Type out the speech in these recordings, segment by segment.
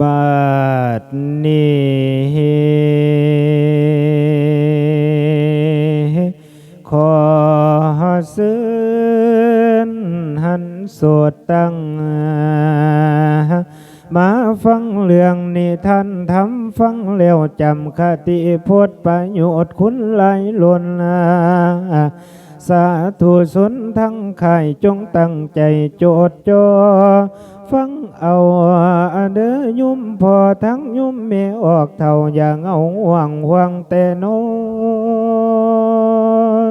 บัดนี้ขอซื้นหันสวดตั้ง มาฟังเรื่องนิทานทำฟังแล้วจำคติพจน์ประโยชน์คุณไหลล้นา สาธุสนทั้งข่ายจงตั้งใจโจดจอฟังเอาเด้อยุ่มพอทั้งยุ่มเมออกเท่าอย่างเอาห่วงห่วงแต่นอ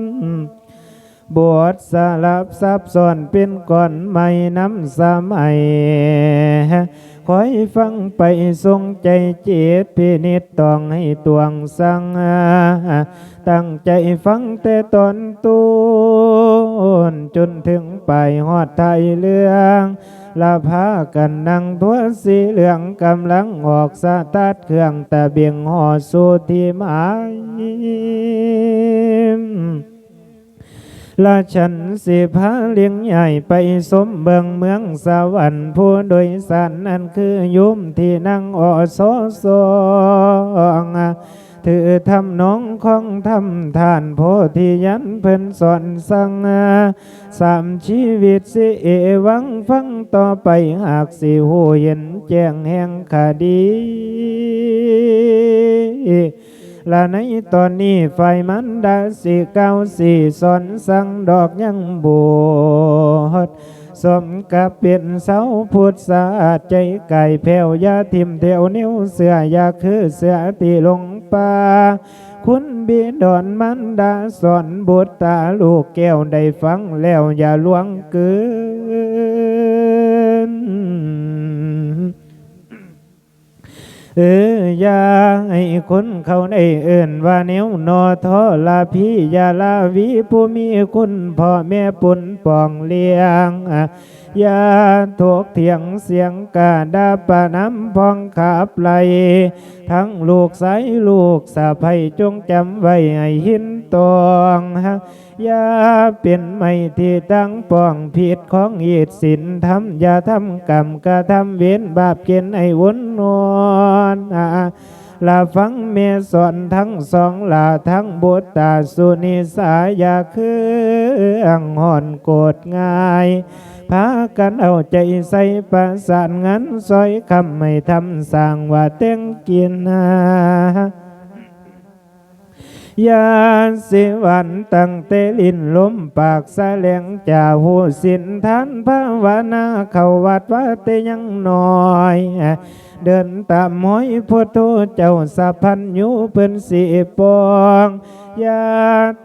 นบวชสลับซับซ้อนเป็นก่อนใหม่น้ำสมัย คอยฟังไปทรงใจเจตพินิจต้องให้ตวงสัง ตั้งใจฟังแต่ตอนต้นจนถึงไปหอดไทยเรื่องลาพากันนั่งทัวสีเหลืองกำลังออกสตาร์ทเครื่องแต่เบียงหอสูที่หมาย ละฉันสิพาเลี้ยงใหญ่ไปสมเบิงเมืองสวรรค์ผู้โดยสารนั่นคือยุมที่นั่งออโซโซงถือทำน้องของทำทานโพธิยันเพิ่นสอนสั่งสามชีวิตสิเอวังฟังต่อไปหากสิหูเห็นแจ้งแห่งคดี และในตอนนี้ไฟมันดาสีเก้าสี่สอนสังดอกยังบวชสมกับเป็นเสาพุทธศาสใจไก่แผ่วยาทิมเทวนิ้วเสือยาคือเสือตีลงป่าคุณบิดอนมันดาสอนบุตรตาลูกแก้วได้ฟังแล้วอย่าลวงเกินเออ ย่าให้คนเขาได้เอื่นว่าเนียวนอทอลาพี่ยาลาวีผู้มีคุณพ่อแม่ปุ่นปองเลี้ยงอะอ ย่าถกเถียงเสียงกาดาปน้ำพองขับไหลทั้งลูกสายลูกสะใภ้จงจำไว้ให้หินตองฮะอย่าเป็นไม่ที่ตั้งป้องผิดของเหตุสินทำอย่าทำกรรมกระทำเว้นบาปเกณฑ์ให้วนนอนลาฟังเมสอนทั้งสองลาทั้งบุตตาสุนิสายาคืออังหอนโกรธง่าย พากันเอาใจใส่ประสานงานซอยคำไม่ทำสร้างว่าเต้งกินนา ยาสิวันตั้งเตลินลมปากแสลงจ่าหูสินทานภาวนาเข้าวัดว่าเตยังน้อยเดินตามห้อยพุทธเจ้าสะพันอยู่เป็นสีปองยา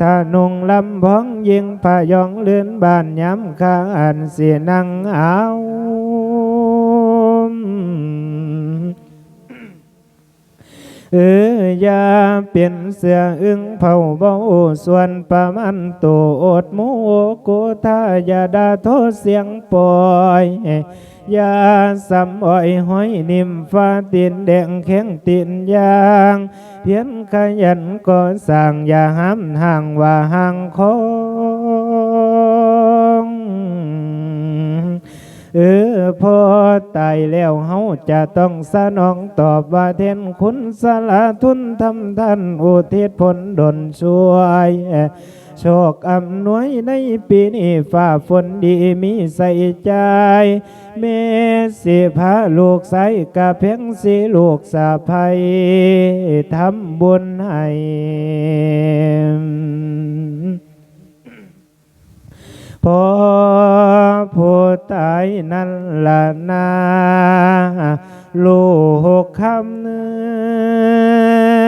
ทานุงลำพ้องยิงพายองเลื่อนบานย้ำข้าอันเสียนังเอา เออย่าเปลี่ยนเสืออึ้งเผาเบาส่วนประมันตัวอดมูโกทาอย่าดาโทษเสียงปล่อยอย่าสำอ้อยห้อยนิ่มฟ้าตินแดงแข็งตินยางเพียนขยันก่อสร้างอย่าห้ามห่างว่าห่างขอ เออพอตายแล้วเฮาจะต้องสนองตอบว่าเทนคุณสละทุนทำท่านอุทิศผลดลช่วยโชคอำนวยในปีนี้ฝ่าฝนดีมีใส่ใจ เมสิพาลูกใสกะเพียงสิลูกสะภัยทำบุญให้พอ ผู้ตายนั่นละนาลูกคำเนื้อ